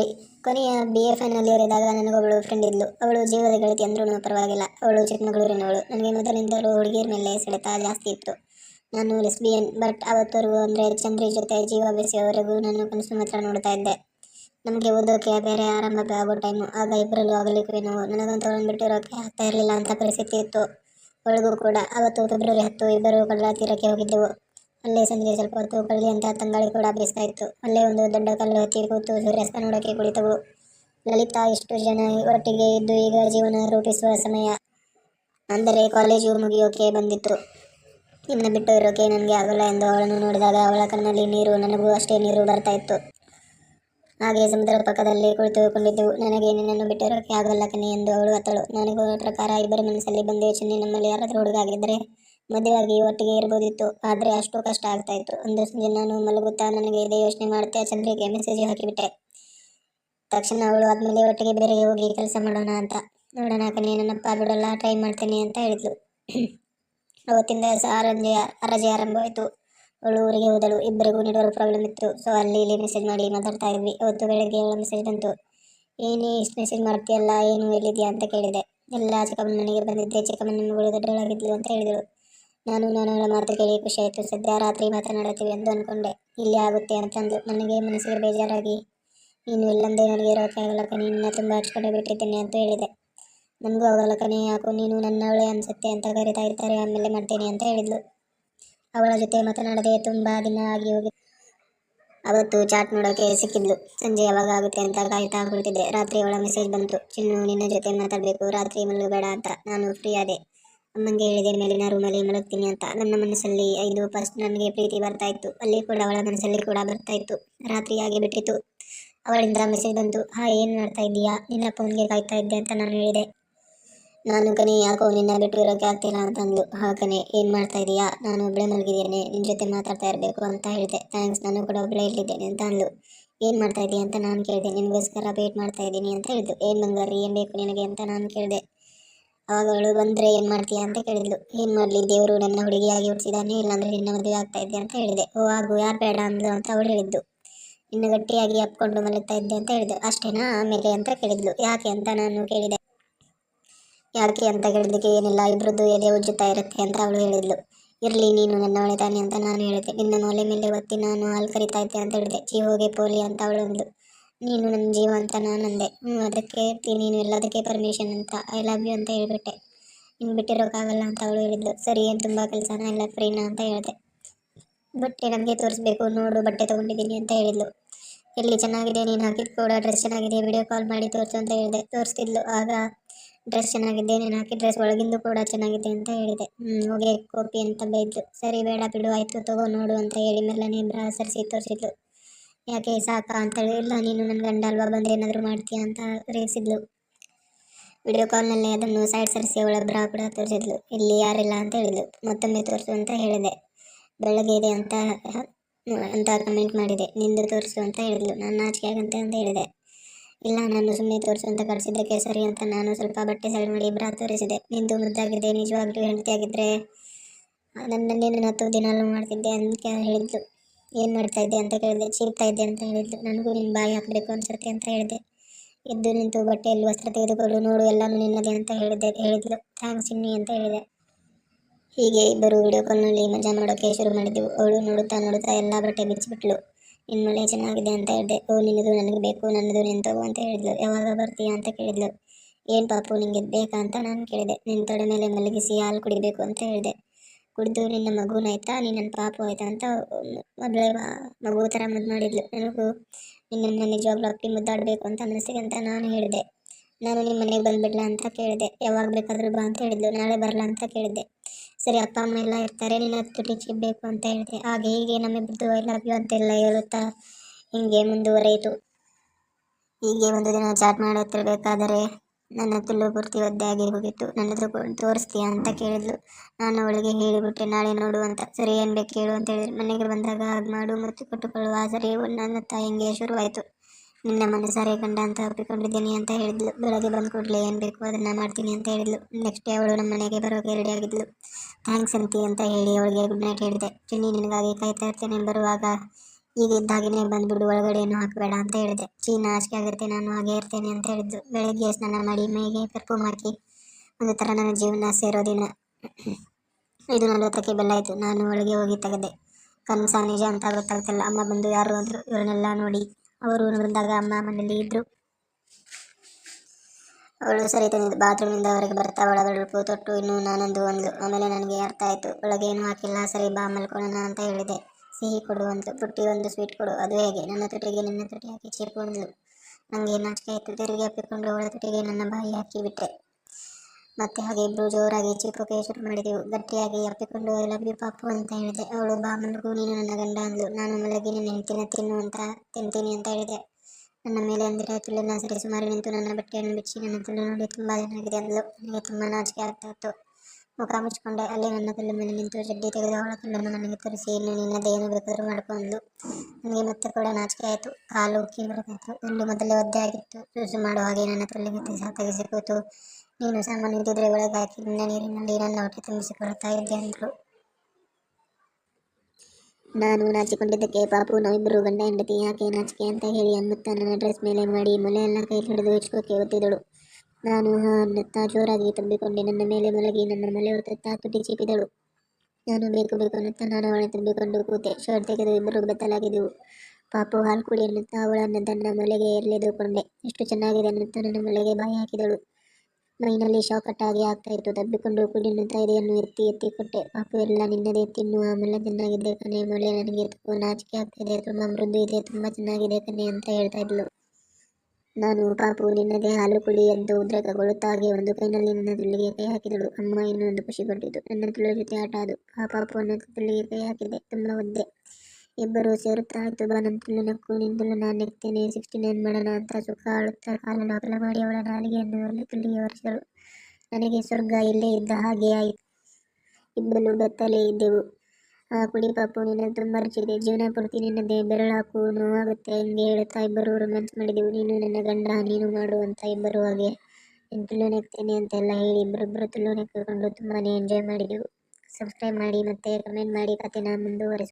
ಸರಿ ಕೊನೆಯ B A final year ಇದ್ದಾಗ ನನಗೊಬ್ಬಳು ಫ್ರೆಂಡ್ ಇದ್ಲು. ಅವಳು ಜೀವದ ಗೆಳತಿ ಅಂದ್ರೂ ಪರವಾಗಿಲ್ಲ. ಅವಳು ಚಿಕ್ಕಮಗಳೂರಿನವಳು. ನನಗೆ ಮೊದಲಿಂದಲೂ ಹುಡುಗಿಯರ ಮೇಲೆ ಸೆಳೆತ ಜಾಸ್ತಿ ಇತ್ತು. ನಾನು ಲೆಸ್ಬಿಯನ್ ಬಟ್ ಅವತ್ತವರೆಗೂ ಅಂದರೆ ಚಂದ್ರಿ ಜೊತೆ ಜೀವ ಬೆಸೆಯವರೆಗೂ ನಾನು ಕನಸು ಮಾತ್ರ ನೋಡ್ತಾ ಇದ್ದೆ. ನಮಗೆ ಓದೋಕೆ ಬೇರೆ ಆರಂಭ ಆಗೋ ಟೈಮು ಆಗ ಇಬ್ಬರಲ್ಲೂ ಆಗಲಿಕ್ಕೆ ನಾವು. ನನಗಂತೂ ಬಿಟ್ಟು ಬಿಟ್ಟಿರೋಕೆ ಆಗ್ತಾ ಇರಲಿಲ್ಲ ಅಂತ ಪರಿಸ್ಥಿತಿ ಇತ್ತು. ಅವಳಿಗೂ ಕೂಡ. ಅವತ್ತು ಫೆಬ್ರವರಿ ಹತ್ತು ಇಬ್ಬರು ಕಡಲ ತೀರಕ್ಕೆ ಹೋಗಿದ್ದೆವು. ಅಲ್ಲೇ ಸಂಜೆ ಸ್ವಲ್ಪ ಹೊತ್ತು ಕಳ್ಳಿ ಅಂತ ತಂಗಾಳಿ ಕೂಡ ಬೇಸ್ತಾ ಇತ್ತು. ಅಲ್ಲೇ ಒಂದು ದೊಡ್ಡ ಕಲ್ಲು ಹತ್ತಿ ಕೂತು ಸೂರ್ಯಾಸ್ತ ನೋಡೋಕೆ ಕುಳಿತವು. ಲಲಿತಾ ಇಷ್ಟು ಜನ ಒಟ್ಟಿಗೆ ಇದ್ದು ಈಗ ಜೀವನ ರೂಪಿಸುವ ಸಮಯ. ಅಂದರೆ ಕಾಲೇಜು ಮುಗಿಯೋಕೆ ಬಂದಿತ್ತು ಇನ್ನು ಬಿಟ್ಟು ಇರೋಕೆ ನನಗೆ ಆಗಲ್ಲ ಎಂದು ಅವಳನ್ನು ನೋಡಿದಾಗ ಅವಳ ಕಣ್ಣಲ್ಲಿ ನೀರು, ನನಗೂ ಅಷ್ಟೇ ನೀರು ಬರ್ತಾ ಇತ್ತು. ಹಾಗೆ ಸಮುದ್ರದ ಪಕ್ಕದಲ್ಲಿ ಕುಳಿತುಕೊಂಡಿದ್ದೆವು ನನಗೆ ನಿನ್ನನ್ನು ಬಿಟ್ಟಿರೋಕೆ ಆಗಲ್ಲ ಕಣೆ ಎಂದು ಅವಳು ಅತ್ತಳು. ನನಗೂ ಪ್ರಕಾರ ಇಬ್ಬರ ಮನಸ್ಸಲ್ಲಿ ಬಂದು ಯೋಚನೆ ನಮ್ಮಲ್ಲಿ ಯಾರಾದರೂ ಹುಡುಗ ಆಗಿದ್ದರೆ ಮದುವೆಯಾಗಿ ಒಟ್ಟಿಗೆ ಇರ್ಬೋದಿತ್ತು. ಆದರೆ ಅಷ್ಟು ಕಷ್ಟ ಆಗ್ತಾ ಇತ್ತು. ಒಂದು ಸಂಜೆ ನಾನು ಮಲಗುತ್ತಾ ನನಗೆ ಇದೇ ಯೋಚನೆ ಮಾಡ್ತಾ ಚಂದ್ರಿಗೆ ಮೆಸೇಜ್ ಹಾಕಿಬಿಟ್ಟೆ. ತಕ್ಷಣ ಅವಳು ಆದ್ಮೇಲೆ ಒಟ್ಟಿಗೆ ಬೇರೆಗೆ ಹೋಗಿ ಕೆಲಸ ಮಾಡೋಣ ಅಂತ. ನೋಡೋಣ ಕಣೆ, ನನ್ನಪ್ಪ ಬಿಡೋಲ್ಲ ಟ್ರೈ ಮಾಡ್ತೇನೆ ಅಂತ ಹೇಳಿದ್ಲು. ಅವತ್ತಿಂದ ಸಹ ರಜೆ ರಜೆ ಆರಂಭವಾಯಿತು ಅವಳು ಊರಿಗೆ ಹೋದಳು. ಇಬ್ಬರಿಗೂ ನೆಟ್ವರ್ಕ್ ಪ್ರಾಬ್ಲಮ್ ಇತ್ತು. ಸೊ ಅಲ್ಲಿ ಇಲ್ಲಿ ಮೆಸೇಜ್ ಮಾಡಿ ಮಾತಾಡ್ತಾ ಇದ್ವಿ. ಅವತ್ತು ಬೆಳಗ್ಗೆ ಅವಳ ಮೆಸೇಜ್ ಬಂತು. ಏನೇ ಇಷ್ಟು ಮೆಸೇಜ್ ಮಾಡ್ತೀಯಲ್ಲ, ಏನು ಎಲ್ಲಿದೆಯಾ ಅಂತ ಕೇಳಿದೆ. ಎಲ್ಲ ಚಿಕ್ಕಮ್ಮನ ಮನೆಗೆ ಬಂದಿದ್ದೆ. ಚಿಕ್ಕಮ್ಮನ ಮಗಳು ದೊಡ್ಡವಳಾಗಿದ್ಲು ಅಂತ ಹೇಳಿದಳು ನಾನು ನನ್ನ ಮಾತು ಕೇಳಿ ಖುಷಿ ಆಯಿತು ಸದ್ಯ ರಾತ್ರಿ ಮಾತನಾಡುತ್ತೀವಿ ಎಂದು ಅಂದ್ಕೊಂಡೆ ಇಲ್ಲಿ ಆಗುತ್ತೆ ಅಂತಂದು ನನಗೆ ಮನಸ್ಸಿಗೆ ಬೇಜಾರಾಗಿ, ನೀನು ಇಲ್ಲಂದೇ ನನಗೆ ಇರೋಕೆ ಆಗಲ್ಲ ಕಣೆ, ನಿನ್ನ ತುಂಬ ಹಚ್ಕೊಂಡೆ ಬಿಟ್ಟಿದ್ದೇನೆ ಅಂತ ಹೇಳಿದೆ. ನನಗೂ ಆಗಲ್ಲ ಕಣೆ, ಯಾಕೋ ನೀನು ನನ್ನವಳೆ ಅನಿಸುತ್ತೆ ಅಂತ ಕರಿತಾ ಇರ್ತಾರೆ, ಆಮೇಲೆ ಮಾಡ್ತೀನಿ ಅಂತ ಹೇಳಿದ್ಲು. ಅವಳ ಜೊತೆ ಮಾತನಾಡದೆ ತುಂಬ ದಿನ ಆಗಿ ಹೋಗಿ ಅವತ್ತು ಚಾಟ್ ನೋಡೋಕೆ ಸಿಕ್ಕಿದ್ಲು. ಸಂಜೆ ಯಾವಾಗ ಆಗುತ್ತೆ ಅಂತ ಕಾಯ್ತಾ ಕುಳಿತಿದ್ದೆ. ರಾತ್ರಿ ಅವಳ ಮೆಸೇಜ್ ಬಂತು. ಚಿನ್ನು, ನಿನ್ನ ಜೊತೆ ಮಾತಾಡಬೇಕು, ರಾತ್ರಿ ಮಲಗಬೇಡ ಅಂತ. ನಾನು ಫ್ರೀ ಆದೆ. ಅಮ್ಮಂಗೆ ಹೇಳಿದೆ ಮೇಲಿನ ರೂಮಲ್ಲಿ ಮಲಗ್ತೀನಿ ಅಂತ. ನನ್ನ ಮನಸ್ಸಲ್ಲಿ ಐದು ಫಸ್ಟ್ ನನಗೆ ಪ್ರೀತಿ ಬರ್ತಾ ಇತ್ತು. ಅಲ್ಲಿ ಕೂಡ ಅವಳ ಮನಸ್ಸಲ್ಲಿ ಕೂಡ ಬರ್ತಾ ಇತ್ತು. ರಾತ್ರಿ ಬಿಟ್ಟಿತ್ತು. ಅವಳಿಂದ ಮೆಸೇಜ್ ಬಂತು, ಹಾ, ಏನು ಮಾಡ್ತಾ ಇದ್ದೀಯಾ? ನಿನ್ನ ಫೋನ್ಗೆ ಕಾಯ್ತಾ ಇದ್ದೆ ಅಂತ ನಾನು ಹೇಳಿದೆ. ನಾನು ಕಣೆ, ಯಾಕೋ ನಿನ್ನ ಬಿಟ್ಟು ಇರೋಕೆ ಆಗ್ತಿಲ್ಲ ಅಂತ ಅಂದ್ಲು. ಹಾ, ಕಣೆ, ಏನು ಮಾಡ್ತಾ ಇದೀಯಾ ನಾನು ಒಬ್ಬಳೇ ಮಲಗಿದ್ದೀನಿ. ನಿನ್ನ ಜೊತೆ ಮಾತಾಡ್ತಾ ಇರಬೇಕು ಅಂತ ಹೇಳಿದೆ. ಥ್ಯಾಂಕ್ಸ್ ನಾನು ಕೂಡ ಒಬ್ಬಳೇ ಇಲ್ಲಿದ್ದೇನೆ ಅಂತ ಅಂದು ಏನು ಮಾಡ್ತಾ ಇದೀಯ ಅಂತ ನಾನು ಕೇಳಿದೆ. ನಿನಗೋಸ್ಕರ ವೇಟ್ ಮಾಡ್ತಾ ಇದ್ದೀನಿ ಅಂತ ಹೇಳಿದ್ದು. ಏನು ಬಂಗಾರಿ, ಏನು ಬೇಕು ನಿನಗೆ? ಅಂತ ನಾನು ಕೇಳಿದೆ. ಅವಾಗ ಅವಳು ಬಂದರೆ ಏನು ಮಾಡ್ತೀಯಾ ಅಂತ ಕೇಳಿದ್ಲು. ಏನು ಮಾಡಲಿ, ದೇವರು ನನ್ನ ಹುಡುಗಿಯಾಗಿ ಹುಟ್ಟಿಸಿದಾನೆ ಇಲ್ಲಾಂದರೆ ನಿನ್ನ ಮದುವೆ ಆಗ್ತಾ ಇದ್ದೆ ಅಂತ ಹೇಳಿದೆ. ಓ ಆಗು ಯಾರು ಬೇಡ ಅಂದ್ಲು ಅಂತ ಅವಳು ಹೇಳಿದ್ದು. ಇನ್ನು ಗಟ್ಟಿಯಾಗಿ ಅಪ್ಕೊಂಡು ಮಲಗ್ತಾ ಇದ್ದೆ ಅಂತ ಹೇಳಿದೆ ಅಷ್ಟೇನಾ? ಆಮೇಲೆ ಅಂತ ಕೇಳಿದ್ಲು. ಯಾಕೆ ಅಂತ ನಾನು ಕೇಳಿದೆ. ಯಾಕೆ ಅಂತ ಕೇಳಿದಕ್ಕೆ ಏನಿಲ್ಲ ಇಬ್ಬರದ್ದು ಎದೆ ಉಜ್ಜುತ್ತಾ ಇರುತ್ತೆ ಅಂತ ಅವಳು ಹೇಳಿದ್ಲು. ಇರಲಿ, ನೀನು ನನ್ನ ತಾನೆ ಅಂತ ನಾನು ಹೇಳಿದೆ. ನಿನ್ನ ಒಲೆ ಮೇಲೆ ಒತ್ತಿ ನಾನು ಹಾಲು ಕರಿತಾ ಇದ್ದೆ ಅಂತ ಹೇಳಿದೆ. ಜೀವೋಗೆ ಪೋಲಿ ಅಂತ ಅವಳು ಅಂದ್ಲು. ನೀನು ನನ್ನ ಜೀವ ಅಂತ ನಾನು ಅಂದೆ ಹ್ಞೂ ಅದಕ್ಕೆ ನೀನು ಎಲ್ಲದಕ್ಕೆ ಪರ್ಮಿಷನ್ ಅಂತ. ಐ ಲವ್ ಯು ಅಂತ ಹೇಳಿಬಿಟ್ಟೆ. ನೀನು ಬಿಟ್ಟಿರೋಕ್ಕಾಗಲ್ಲ ಅಂತ ಅವಳು ಹೇಳಿದ್ಲು. ಸರಿ, ಏನು ತುಂಬ ಕೆಲಸನ? ಎಲ್ಲ ಫ್ರೀನಾ ಅಂತ ಹೇಳಿದೆ. ಬಟ್ಟೆ ನನಗೆ ತೋರಿಸ್ಬೇಕು, ನೋಡು, ಬಟ್ಟೆ ತೊಗೊಂಡಿದ್ದೀನಿ ಅಂತ ಹೇಳಿದ್ಲು. ಎಲ್ಲಿ ಚೆನ್ನಾಗಿದೆ? ನೀನು ಹಾಕಿದ ಕೂಡ ಡ್ರೆಸ್ ಚೆನ್ನಾಗಿದೆ. ವಿಡಿಯೋ ಕಾಲ್ ಮಾಡಿ ತೋರಿಸು ಅಂತ ಹೇಳಿದೆ. ತೋರಿಸ್ತಿದ್ಲು. ಆಗ ಡ್ರೆಸ್ ಚೆನ್ನಾಗಿದೆ, ನೀನು ಹಾಕಿದ ಡ್ರೆಸ್ ಒಳಗಿಂದು ಕೂಡ ಚೆನ್ನಾಗಿದೆ ಅಂತ ಹೇಳಿದೆ. ಹ್ಞೂ ಹೋಗಿ ಕಾಪಿ ಅಂತ ಬೈದ್ಲು. ಸರಿ, ಬೇಡ ಬಿಡು, ಆಯಿತು, ತಗೋ, ನೋಡು ಅಂತ ಹೇಳಿ, ಮೆಲ್ಲನೆ ಬ್ರಾ ಸರಿಸಿ ತೋರಿಸಿದ್ಲು ಯಾಕೆ ಸಾಕ ಅಂತ ಹೇಳಿ ಇಲ್ಲ, ನೀನು ನನ್ನ ಗಂಡ ಅಲ್ವಾ, ಬಂದರೆ ಏನಾದರೂ ಮಾಡ್ತೀಯಾ ಅಂತ ರೇಗಿಸಿದ್ಲು ವಿಡಿಯೋ ಕಾಲ್ನಲ್ಲಿ ಅದನ್ನು ಸೈಡ್ ಸರಿಸಿ ಅವಳ ಬ್ರಾ ಕೂಡ ತೋರಿಸಿದ್ಲು ಇಲ್ಲಿ ಯಾರಿಲ್ಲ ಅಂತ ಹೇಳಿದ್ಲು. ಮತ್ತೊಮ್ಮೆ ತೋರಿಸು ಅಂತ ಹೇಳಿದೆ. ಬೆಳಗ್ಗೆ ಇದೆ ಅಂತ ಅಂತ ಕಮೆಂಟ್ ಮಾಡಿದೆ. ನಿಂದು ತೋರಿಸು ಅಂತ ಹೇಳಿದ್ಲು. ನಾನು ನಾಚಿಕೆ ಆಗಂತೆ ಅಂತ ಹೇಳಿದೆ. ಇಲ್ಲ, ನಾನು ಸುಮ್ಮನೆ ತೋರಿಸು ಅಂತ ಕಳಿಸಿದ್ದಕ್ಕೆ ಸರಿ ಅಂತ ನಾನು ಸ್ವಲ್ಪ ಬಟ್ಟೆ ಸೈಡ್ ಮಾಡಿ ಬ್ರಾ ತೋರಿಸಿದೆ. ನಿಂದು ಮುದ್ದಾಗಿದೆ, ನಿಜವಾಗ್ಲೂ ಹೆಂಡತಿಯಾಗಿದ್ದರೆ ನನ್ನನ್ನೇ ನನ್ನ ಹತ್ತು ದಿನಾಲೂ ಮಾಡ್ತಿದ್ದೆ ಅಂತ ಹೇಳಿದ್ಲು. ಏನು ಮಾಡ್ತಾ ಇದ್ದೆ ಅಂತ ಕೇಳಿದೆ, ಚೀರ್ತಾ ಇದ್ದೆ ಅಂತ ಹೇಳಿದ್ಲು. ನನಗೂ ನಿನ್ನ ಬಾಯಿ ಹಾಕಬೇಕು ಅನ್ಸುತ್ತೆ ಅಂತ ಹೇಳಿದೆ. ಎದ್ದು ನಿಂತು ಬಟ್ಟೆಯಲ್ಲಿ ವಸ್ತ್ರ ತೆಗೆದುಕೊಂಡು ನೋಡು, ಎಲ್ಲನೂ ನಿನ್ನದೇ ಅಂತ ಹೇಳಿದೆ, ಹೇಳಿದ್ಲು. ಥ್ಯಾಂಕ್ಸ್ ಇನ್ನಿ ಅಂತ ಹೇಳಿದೆ. ಹೀಗೆ ಇಬ್ಬರು ವಿಡಿಯೋ ಕಾಲ್ನಲ್ಲಿ ಮಜಾ ಮಾಡೋಕ್ಕೆ ಶುರು ಮಾಡಿದ್ದೆವು ಅವಳು ನೋಡುತ್ತಾ ನೋಡುತ್ತಾ ಎಲ್ಲ ಬಟ್ಟೆ ಬಿಚ್ಚಿಬಿಟ್ಲು. ನಿನ್ನ ಮಳೆ ಚೆನ್ನಾಗಿದೆ ಅಂತ ಹೇಳಿದೆ. ಓ ನಿನ್ನದು ನನಗೆ ಬೇಕು, ನನ್ನದು ನಿಂತವು ಅಂತ ಹೇಳಿದ್ಲು. ಯಾವಾಗ ಬರ್ತೀಯಾ ಅಂತ ಕೇಳಿದ್ಲು. ಏನು ಪಾಪು, ನಿಂಗೆ ಬೇಕಾ ಅಂತ ನಾನು ಕೇಳಿದೆ. ನಿನ್ನ ತೊಡೆ ಮೇಲೆ ಮಲಗಿಸಿ ಹಾಲು ಕುಡಿಬೇಕು ಅಂತ ಹೇಳಿದೆ. ಕುಡಿದು ನಿನ್ನ ಮಗುನಾಯ್ತಾ ನೀನು ನನ್ನ ಪಾಪ ಆಯ್ತಾ ಅಂತ ಮೊದಲೇ ಮಗು ಥರ ಮುದ್ದು ಮಾಡಿದ್ಲು. ನನಗೂ ನಿನ್ನನ್ನು ನಿಜವಾಗ್ಲೂ ಅಪ್ಪಿ ಮುದ್ದಾಡಬೇಕು ಅಂತ ಅನಿಸಿದೆ ಅಂತ ನಾನು ಹೇಳಿದೆ. ನಾನು ನಿಮ್ಮ ಮನೆಗೆ ಬಂದುಬಿಡ್ಲಾ ಅಂತ ಕೇಳಿದೆ. ಯಾವಾಗ ಬೇಕಾದರೂ ಬಾ ಅಂತ ಹೇಳಿದ್ಲು. ನಾಳೆ ಬರಲ್ಲ ಅಂತ ಕೇಳಿದೆ. ಸರಿ, ಅಪ್ಪ, ಅಮ್ಮ ಎಲ್ಲ ಇರ್ತಾರೆ. ನಿನ್ನ ತುಟಿ ಚಿಬ್ಬೇಕು ಅಂತ ಹೇಳಿದೆ. ಹಾಗೆ ಹೀಗೆ ನಮಗೆ ಐ ಲವ್ ಯು ಅಂತೆಲ್ಲ ಹೇಳುತ್ತಾ ಹಿಂಗೆ ಮುಂದುವರೆಯಿತು. ಹೀಗೆ ಒಂದು ದಿನ ಚಾಟ್ ಮಾಡುತ್ತಿರಬೇಕಾದರೆ ನನ್ನ ಹತ್ರ ಪೂರ್ತಿ ಒದ್ದೆ ಆಗಿ ಹೋಗಿತ್ತು ನನ್ನ ಹತ್ರ ತೋರಿಸ್ತೀಯ ಅಂತ ಕೇಳಿದ್ಲು. ನಾನು ಅವಳಿಗೆ ಹೇಳಿಬಿಟ್ಟೆ, ನಾಳೆ ನೋಡು ಅಂತ. ಸರಿ, ಏನು ಬೇಕು ಕೇಳು ಅಂತ ಹೇಳಿದ್ರು. ಮನೆಗೆ ಬಂದಾಗ ಹಾಗೆ ಮಾಡು ಮತ್ತು ಕೊಟ್ಟುಕೊಳ್ಳುವ ಸರಿ ನನ್ನ ತಾಯಿಗೆ ಶುರುವಾಯಿತು. ನಿನ್ನ ಮನಸಾರೆ ಕಂಡ ಅಂತ ಒಪ್ಪಿಕೊಂಡಿದ್ದೀನಿ ಅಂತ ಹೇಳಿದ್ಲು. ಬೆಳಗ್ಗೆ ಬಂದು ಕೂಡಲೇ ಏನು ಬೇಕು ಅದನ್ನು ಮಾಡ್ತೀನಿ ಅಂತ ಹೇಳಿದ್ಲು. ನೆಕ್ಸ್ಟ್ ಡೇ ಅವಳು ನಮ್ಮ ಮನೆಗೆ ಬರೋಕೆ ರೆಡಿ ಆಗಿದ್ಲು. ಥ್ಯಾಂಕ್ಸ್ ಅಂತಿ ಅಂತ ಹೇಳಿ ಅವಳಿಗೆ ಗುಡ್ ನೈಟ್ ಹೇಳಿದೆ. ಚಿನ್ನಿ, ನಿನಗಾಗಿ ಕಾಯ್ತಾ ಇರ್ತೇನೆ, ಬರುವಾಗ ಈಗ ಇದ್ದ ಹಾಗೆನೇ ಬಂದ್ಬಿಡು, ಒಳಗಡೆ ಏನು ಹಾಕಬೇಡ ಅಂತ ಹೇಳಿದೆ. ಚೀನ ನಾಚಿಕೆ ಆಗುತ್ತೆ ನಾನು ಹಾಗೆ ಇರ್ತೇನೆ ಅಂತ ಹೇಳಿದ್ದು. ಬೆಳಗ್ಗೆ ಸ್ನಾನ ಮಾಡಿ, ಮೈಗೆ ಪರ್ಫ್ಯೂಮ್ ಹಾಕಿ, ಒಂದು ಥರ ನನ್ನ ಜೀವನ ಸೇರೋ ದಿನ. ಐದು ನಲವತ್ತಕ್ಕೆ ಬೆಲ್ಲಾಯಿತು ನಾನು ಒಳಗೆ ಹೋಗಿ ತೆಗೆದೆ. ಕನಸ ನಿಜ ಅಂತ ಗೊತ್ತಾಗ್ತಿಲ್ಲ. ಅಮ್ಮ ಬಂದು ಯಾರು ಅಂದರು, ಇವರನ್ನೆಲ್ಲ ನೋಡಿ. ಅವರು ಬಂದಾಗ ಅಮ್ಮ ಮನೇಲಿ ಇದ್ದರು ಅವಳು, ಸರಿ ತಂದಿದ್ದು ಬಾತ್ರೂಮಿಂದ ಹೊರಗೆ ಬರ್ತಾ ಒಳಗಡೆ ತೊಟ್ಟು, ಇನ್ನು ನಾನೊಂದು ಒಂದು. ಆಮೇಲೆ ನನಗೆ ಅರ್ಥ ಆಯಿತು. ಒಳಗೆ ಏನು ಹಾಕಿಲ್ಲ, ಸರಿ ಬಾ, ಮಲ್ಕೊಳ್ಳೋಣ ಅಂತ ಹೇಳಿದೆ. ಸಿಹಿ ಕೊಡು ಅಂತು ಪುಟ್ಟಿ ಒಂದು ಸ್ವೀಟ್ ಕೊಡು, ಅದು ಹೇಗೆ? ನನ್ನ ತೊಟ್ಟಿಗೆ ನಿನ್ನ ತುಟಿ ಹಾಕಿ ಚೀಪು ನಂಗೆ ನನಗೆ ನಾಚಿಕೆ ಆಯಿತು, ತಿರುಗಿ ಅಪ್ಪಿಕೊಂಡು ಅವಳ ತೊಟ್ಟಿಗೆ ನನ್ನ ಬಾಯಿ ಹಾಕಿ ಬಿಟ್ಟೆ ಮತ್ತೆ ಹಾಗೆ ಇಬ್ಬರು ಜೋರಾಗಿ ಚೀಪಕ್ಕೆ ಶುರು ಮಾಡಿದೆವು. ಗಟ್ಟಿಯಾಗಿ ಅಪ್ಪಿಕೊಂಡು ಐ ಪಾಪು ಅಂತ ಹೇಳಿದೆ. ಅವಳು, ಬಾ ನೀನು ನನ್ನ ಗಂಡ ಅಂದ್ಲು. ನಾನು ಮಲಗಿ ನಿನ್ನ ಹೆಂಡತಿನ ತಿನ್ನು ಅಂತ, ತಿಂತೀನಿ ಅಂತ ಹೇಳಿದೆ. ನನ್ನ ಮೇಲೆ ಅಂದರೆ ತುಳ್ಳನ್ನ ಸರಿ ಸುಮಾರು ನಿಂತು ನನ್ನ ಬಟ್ಟೆಯನ್ನು ಬಿಚ್ಚಿ, ನನ್ನ ತುಳ್ಳು ನೋಡಿ ತುಂಬ ಚೆನ್ನಾಗಿದೆ ಅಂದ್ಲು. ನನಗೆ ತುಂಬ ನಾಚಿಕೆ ಆಗ್ತಾ ಇತ್ತು. ಮುಖ ಮುಚ್ಚಿಕೊಂಡೆ. ಅಲ್ಲಿ ನನ್ನ ಕಲ್ಲು ಮೇಲೆ ನಿಂತು ಜಡ್ಡಿ ತೆಗೆದು ಅವಳ ಕಲ್ಲನ್ನು ನನಗೆ ತೋರಿಸಿ ಇನ್ನು ನಿನ್ನದೇನು ಬೇಕಾದರೂ ಮಾಡ್ಕೊಂಡು ನನಗೆ ಮತ್ತೆ ಕೂಡ ನಾಚಿಕೆ ಆಯಿತು. ಕಾಲು ಉಕ್ಕಿ ಬರುತ್ತಿತ್ತು ಇಲ್ಲಿ ಮೊದಲೇ ಒದ್ದೆ ಆಗಿತ್ತು. ಸೂಸು ಮಾಡುವ ಹಾಗೆ ನನ್ನ ತಲೆಗೆ ತೆಗೆಸಿ ಕೂತು, ನೀನು ಸಾಮಾನು ಇದ್ದಿದ್ರೆ ಒಳಗೆ ಹಾಕಿ, ನಿನ್ನ ನೀರಿನಲ್ಲಿ ನನ್ನ ಹೊಟ್ಟೆ ತುಂಬಿಸಿಕೊಳ್ತಾ ಇದ್ದೆ ಅಂದರು ನಾನು ನಾಚಿಕೊಂಡಿದ್ದಕ್ಕೆ ಪಾಪು, ನಾವಿಬ್ಬರು ಗಂಡ ಹೆಂಡತಿ, ಯಾಕೆ ನಾಚಿಕೆ ಅಂತ ಹೇಳಿ ಅನ್ನುತ್ತಾ ನನ್ನ ಡ್ರೆಸ್ ಮೇಲೆ ಮಾಡಿ ಮೊಲೆ ಕೈ ಹಿಡಿದು ಹೆಚ್ಕೋಕೆ ಒತ್ತಿದಳು. ನಾನು ಹಾ ಅನ್ನುತ್ತಾ ಜೋರಾಗಿ ತುಂಬಿಕೊಂಡೆ. ನನ್ನ ಮೇಲೆ ಮಲಗಿ ನನ್ನ ಮಲೆ ಹೊತ್ತುತ್ತಾ ತುಟಿ ಚೀಪಿದಳು. ನಾನು ಬೇಕು ಬೇಕು ಅನ್ನುತ್ತಾ ನಾನು ಅವಳ ತುಂಬಿಕೊಂಡು ಕೂತೆ. ಶರ್ಟ್ ತೆಗೆದು ಇಬ್ಬರು ಬೆತ್ತಲಾಗಿದ್ದೆವು. ಪಾಪು ಹಾಲು ಕುಡಿ ಅನ್ನುತ್ತಾ ಅವಳನ್ನು ತನ್ನ ಮಲೆಗೆ ಎರ್ಲೆದುಕೊಂಡೆ ಎಷ್ಟು ಚೆನ್ನಾಗಿದೆ ಅನ್ನುತ್ತಾ ನನ್ನ ಮಲೆಗೆ ಬಾಯಿ ಹಾಕಿದಳು. ಮೈನಲ್ಲಿ ಶಾಕಟ್ಟಾಗಿ ಆಗ್ತಾ ಇತ್ತು. ತಬ್ಬಿಕೊಂಡು ಕುಡಿ ಅನ್ನುತ್ತಾ ಇದೆಯನ್ನು ಎತ್ತಿ ಎತ್ತಿ ಕೊಟ್ಟೆ. ಪಾಪು, ಎಲ್ಲ ನಿನ್ನದೇ. ತಿನ್ನು. ಆಮೇಲೆ ಚೆನ್ನಾಗಿದೆ ಕಣೆ. ಮಳೆ ನನಗೆ ತುಂಬ ನಾಚಿಕೆ ಆಗ್ತಿದೆ ತುಂಬ ಮೃದು ಇದೆ. ತುಂಬ ಚೆನ್ನಾಗಿದೆ ಕಣೆ ಅಂತ ಹೇಳ್ತಾ ಇದ್ಲು. ನಾನು ಪಾಪು ನಿನ್ನದೇ ಹಾಲು ಕುಡಿ ಎಂದು ಹಾಗೆ ಒಂದು ಕೈನಲ್ಲಿ ನನ್ನ ತುಳ್ಳಿಗೆ ಕೈ ಹಾಕಿದಳು. ಅಮ್ಮ ಇನ್ನೊಂದು ಖುಷಿಪಟ್ಟಿತು ನನ್ನ ತುಳ್ಳ ಜೊತೆ ಆಟ ಅದು. ಆ ಪಾಪು ನನ್ನ ತುಳ್ಳಿಗೆ ಕೈ ಹಾಕಿದೆ. ತುಂಬ ಒದ್ದೆ. ಇಬ್ಬರು ಸೇರುತ್ತಾ ಆಯ್ತು. ಬಾ, ನನ್ನ ತುಳ್ಳು ನಕ್ಕು. ನಿಂದಲು ನಾನು ನೆಕ್ತೇನೆ. ಸಿಕ್ಸ್ಟಿ ನೈನ್ ಮಾಡೋಣ ಅಂತ ಸುಖ ಆಳುತ್ತಾ ಕಾಲನ್ನು ಅಗಲ ಮಾಡಿ ಅವಳ ನಾಲಿಗೆಯನ್ನು ತುಳ್ಳಿಗೆ ಒರೆಸಿದಳು. ನನಗೆ ಸ್ವರ್ಗ ಇಲ್ಲೇ ಇದ್ದ ಹಾಗೆ ಆಯಿತು. ಇಬ್ಬರು ಬತ್ತಲೇ ಇದ್ದೆವು. ಕುಡಿ ಪಾಪು ನಿನ್ನ ತುಂಬ ರುಚಿದೆ ಜೀವನ ಪೂರ್ತಿ ನಿನ್ನದೇ. ಬೆರಳಾಕು ನೋವಾಗುತ್ತೆ ಹಿಂಗೆ ಹೇಳುತ್ತಾ ಇಬ್ಬರು ರೊಮ್ಯಾನ್ಸ್ ಮಾಡಿದೆವು. ನೀನು ನನ್ನ ಗಂಡ, ನೀನು ಮಾಡು ಅಂತ ಇಬ್ಬರು ಹಾಗೆ. ನಿನ್ನ ನೆಕ್ತೇನೆ ಅಂತೆಲ್ಲ ಹೇಳಿ ಇಬ್ಬರಿಬ್ಬರು ತುಳ್ಳು ನೆಕ್ಕಿಕೊಂಡು ತುಂಬಾ ಎಂಜಾಯ್ ಮಾಡಿದೆವು. ಸಬ್ಸ್ಕ್ರೈಬ್ ಮಾಡಿ ಮತ್ತು ಕಮೆಂಟ್ ಮಾಡಿ. ಕಥೆನ ಮುಂದುವರಿಸಿ